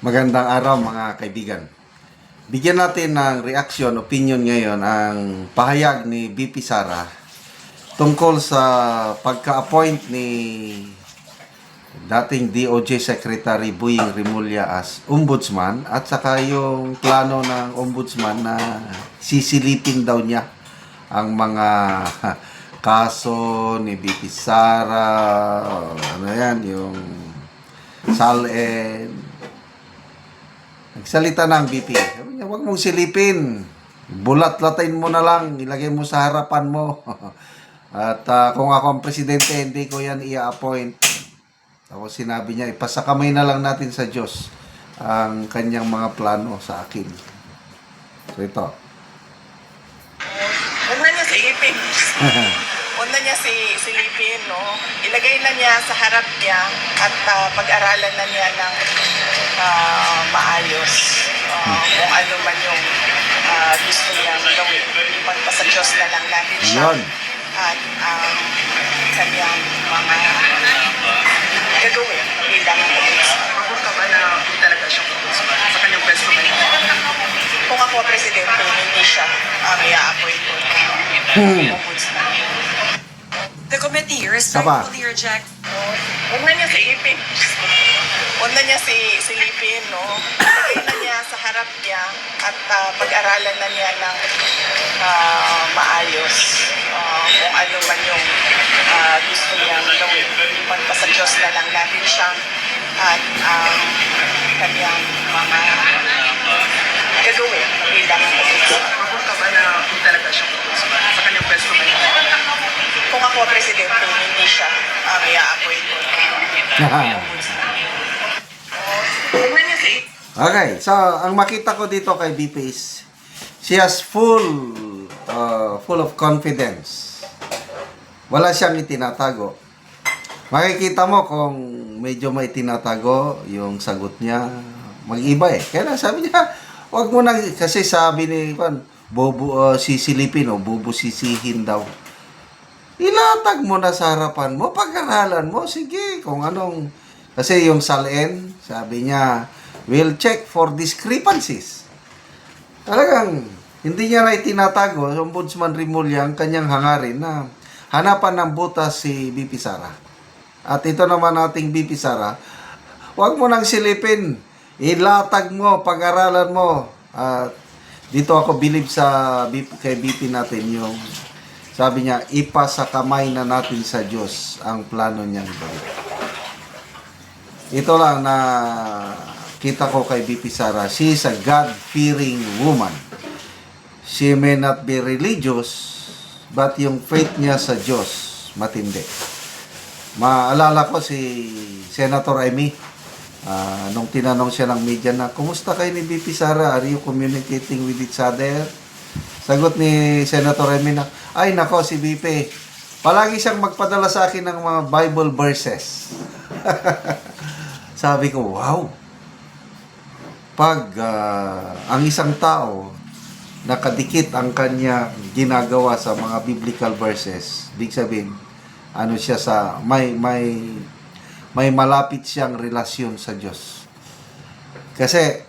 Magandang araw mga kaibigan. Bigyan natin ng reaction, opinion ngayon ang pahayag ni BP Sara tungkol sa pagka-appoint ni dating DOJ Secretary Buying Rimulya as ombudsman at saka yung plano ng ombudsman na sisilipin daw niya ang mga kaso ni BP Sara, ano yan, yung Salen, Nagsalita na ang BP. Sabi niya, huwag mong silipin. Bulat-latin mo na lang. Ilagay mo sa harapan mo. At ah, kung ako ang presidente, hindi ko yan i-appoint. Tapos sinabi niya, ipasakamay na lang natin sa Diyos ang kanyang mga plano sa akin. So ito. Huwag na niya silipin. Huwag na niya si, silipin, no? Ilagay na niya sa harap niya at ah, pag-aralan na niya ng ah, maayos ah, kung ano man yung ah, gusto niyang gawin. Ipagpa sa Diyos na lang natin siya. Yun. At ang kanyang mga gagawin bilang. Pagod ka ba na hindi talaga siya sa kanyang pwesto ngayon? Kung ako presidente, hindi siya ang i-appoint ko ombudsman. The committee Saba. respectfully rejects Huwag na niya silipin. Huwag na niya si, silipin, no? Ilagay na niya sa harap niya at ah, pag-aralan na niya ng ah, maayos ah, kung ano man yung ah, gusto niyang gawin. Ipagpa sa Diyos na lang natin siya at ang kanyang mga gagawin bilang. Pagod ka ba na talaga siya sa kanyang pwesto ngayon? Kung ako presidente, hindi siya ang i-appoint ko. Okay, so ang makita ko dito kay BP is she has full uh, full of confidence. Wala siyang itinatago. Makikita mo kung medyo may tinatago yung sagot niya, mag-iba eh. Kaya lang sabi niya, wag mo na, kasi sabi ni Juan, bobo uh, sisilipin o bobo sisihin daw. Ilatag mo na sa harapan mo, pag-aralan mo, sige, kung anong, kasi yung salen, sabi niya, will check for discrepancies. Talagang, hindi niya na itinatago, Ombudsman Rimulya, ang kanyang hangarin na hanapan ng butas si BP Sara. At ito naman ating BP Sara, huwag mo nang silipin, ilatag mo, pag-aralan mo. At dito ako believe sa BP, kay BP natin yung sabi niya, ipasa kamay na natin sa Diyos ang plano niyang gawin. Ito lang na kita ko kay BP Sara. She is a God-fearing woman. She may not be religious, but yung faith niya sa Diyos, matindi. Maalala ko si Senator Amy, ah, nung tinanong siya ng media na, kumusta kayo ni BP Sara? Are you communicating with each other? Sagot ni Senator Amy na, ay nako si BP, palagi siyang magpadala sa akin ng mga Bible verses. Sabi ko, wow. Pag ah, ang isang tao nakadikit ang kanya ginagawa sa mga biblical verses, big sabihin, ano siya sa may may may malapit siyang relasyon sa Diyos. Kasi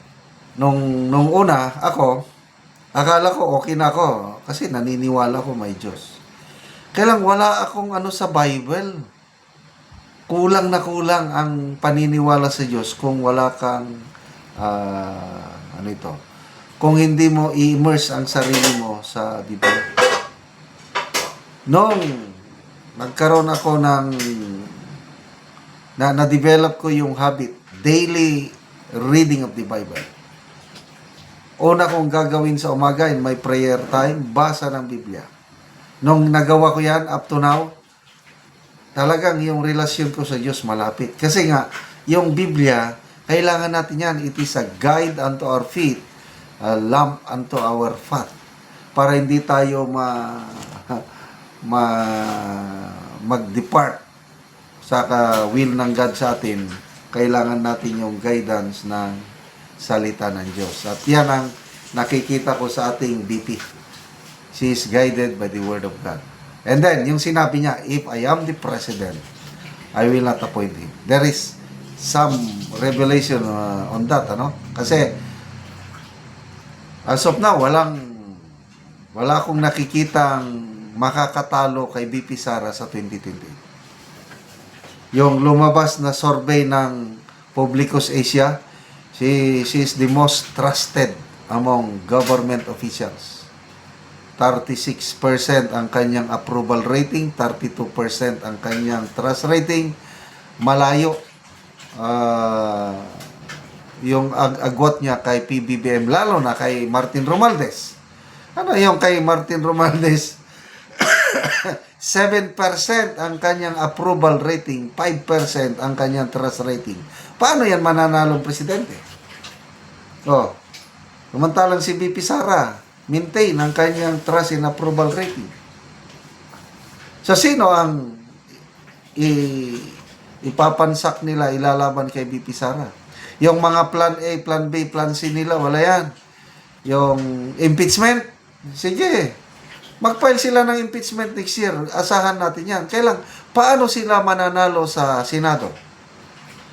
nung nung una ako akala ko okay na ako kasi naniniwala ko may Diyos. Kaya lang wala akong ano sa Bible. Kulang na kulang ang paniniwala sa Diyos kung wala kang ah, ano ito. Kung hindi mo i-immerse ang sarili mo sa Biblia. Nung nagkaroon ako ng na na-develop ko yung habit daily reading of the Bible. Una kong gagawin sa umaga in my prayer time, basa ng Biblia. Nung nagawa ko yan up to now, talagang yung relasyon ko sa Diyos malapit. Kasi nga, yung Biblia, kailangan natin yan. It is a guide unto our feet, a lamp unto our path. Para hindi tayo ma, ma mag-depart sa will ng God sa atin, kailangan natin yung guidance ng salita ng Diyos. At yan ang nakikita ko sa ating BP. She is guided by the Word of God. And then, yung sinabi niya, if I am the President, I will not appoint him. There is some revelation uh, on that, ano? Kasi, as of now, walang, wala akong nakikitang makakatalo kay BP Sara sa 2020. Yung lumabas na survey ng Publicus Asia, she, she is the most trusted among government officials. 36% ang kanyang approval rating, 32% ang kanyang trust rating. Malayo ah, yung ag agwat niya kay PBBM, lalo na kay Martin Romualdez. Ano yung kay Martin Romualdez? 7% ang kanyang approval rating, 5% ang kanyang trust rating. Paano yan mananalong presidente? Oh, samantalang si BP Sara, maintain ang kanyang trust and approval rating. So, sino ang i- ipapansak nila, ilalaban kay BP Sara? Yung mga plan A, plan B, plan C nila, wala yan. Yung impeachment, sige, mag-file sila ng impeachment next year. Asahan natin yan. Kailan? Paano sila mananalo sa Senado?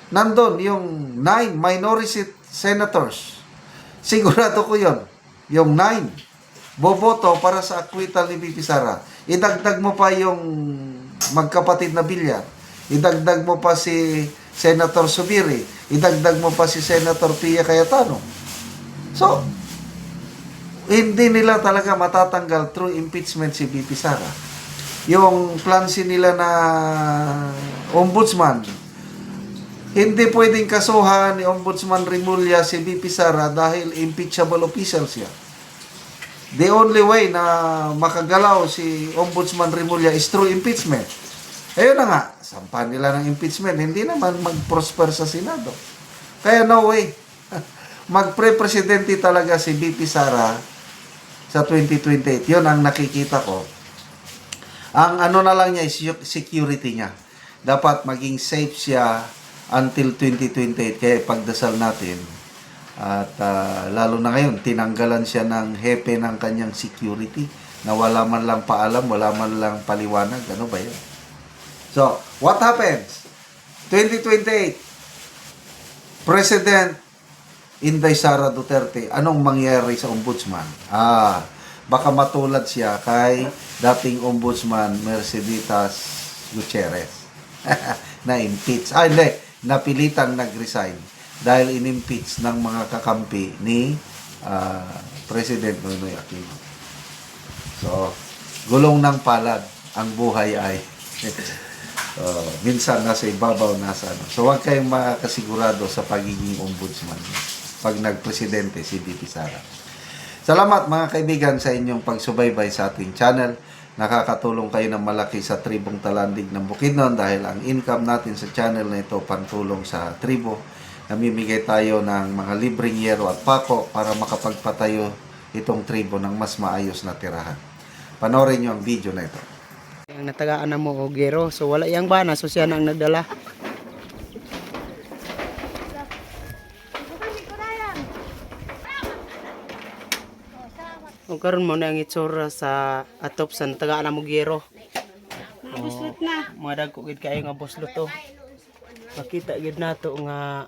Nandun yung nine minority senators. Sigurado ko yon Yung nine. Boboto para sa acquittal ni Bibi Sara. Idagdag mo pa yung magkapatid na Bilyar. Idagdag mo pa si Senator Subiri. Idagdag mo pa si Senator Pia Cayetano. So, hindi nila talaga matatanggal through impeachment si BP Sara. Yung plansi nila na ombudsman, hindi pwedeng kasuhan ni Ombudsman Rimulya si BP Sara dahil impeachable official siya. The only way na makagalaw si Ombudsman Rimulya is through impeachment. Ayun na nga, sampahan nila ng impeachment, hindi naman mag-prosper sa Senado. Kaya no way. Magpre-presidente talaga si BP Sara sa 2028. Yun ang nakikita ko. Ang ano na lang niya is security niya. Dapat maging safe siya until 2028. Kaya pagdasal natin. At ah, lalo na ngayon, tinanggalan siya ng hepe ng kanyang security na wala man lang paalam, wala man lang paliwanag. Ano ba yun? So, what happens? 2028, President Inday Sara Duterte, anong mangyari sa ombudsman? Ah, baka matulad siya kay dating ombudsman Merceditas Gutierrez na impeach. Ah, hindi, napilitang nag-resign dahil in-impeach ng mga kakampi ni ah, President Noynoy Aquino. So, gulong ng palad ang buhay ay uh, minsan nasa ibabaw nasa ano. So, huwag kayong makasigurado sa pagiging ombudsman pag nagpresidente si BP Sara. Salamat mga kaibigan sa inyong pagsubaybay sa ating channel. Nakakatulong kayo ng malaki sa tribong talandig ng Bukidnon dahil ang income natin sa channel na ito pantulong sa tribo. Namimigay tayo ng mga libreng yero at pako para makapagpatayo itong tribo ng mas maayos na tirahan. Panoorin nyo ang video na ito. Ang natagaan na mo ogero. So wala yang bana so siya na ang nagdala. O karon mo na ang itsura sa atop sa natagaan na mo gero. Buslot na. Mga dagko gid kayo nga buslot to. Makita gid nato nga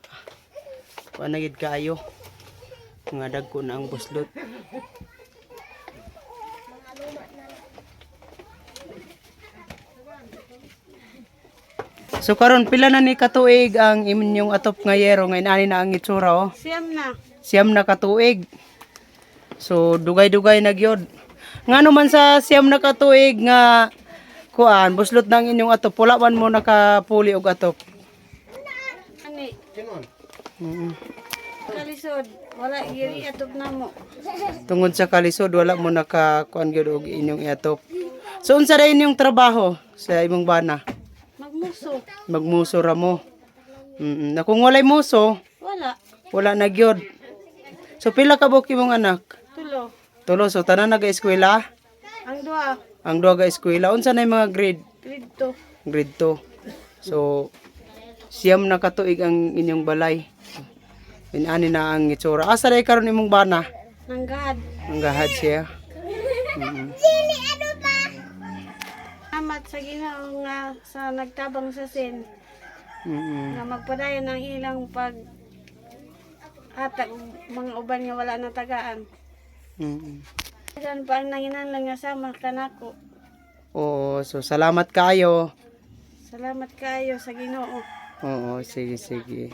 kuan gid kaayo. Nga dagko na ang buslot. So karon pila na ni katuig ang inyong atop nga yero ngayon ani na ang itsura oh. Siyam na. Siyam na katuig. So dugay-dugay na gyud. Ngano man sa siyam na katuig nga kuan buslot ng inyong atop wala man mo nakapuli og atop. Ani, Mm. kalisod. Wala, giri atop na mo. Tungod sa kalisod wala mo naka kuan gyud og inyong atop. So unsa ra inyong trabaho sa imong bana? Magmuso. Magmuso ra mo. Mm. Na kung walay muso, Wala. wala na gyud. So pila ka buok imong anak? Tulo. So tanan naga-eskwela. Ang dua. Ang duha ka eskwela unsa na yung mga grade? Grade to. Grade 2. So siyam na katuig ang inyong balay. Inani na ang itsura. Asa ray karon imong bana? Nanggad. Ang gahad siya. Amat sa ginoo nga sa nagtabang sa sin. Mm. nga magpadayon ng ilang pag hatag mga uban nga wala na tagaan. Mm. Diyan pa ang nanginahanglan nga sama kanako. Oo, so salamat kayo. Salamat kayo sa Ginoo. Oo, sige, sige.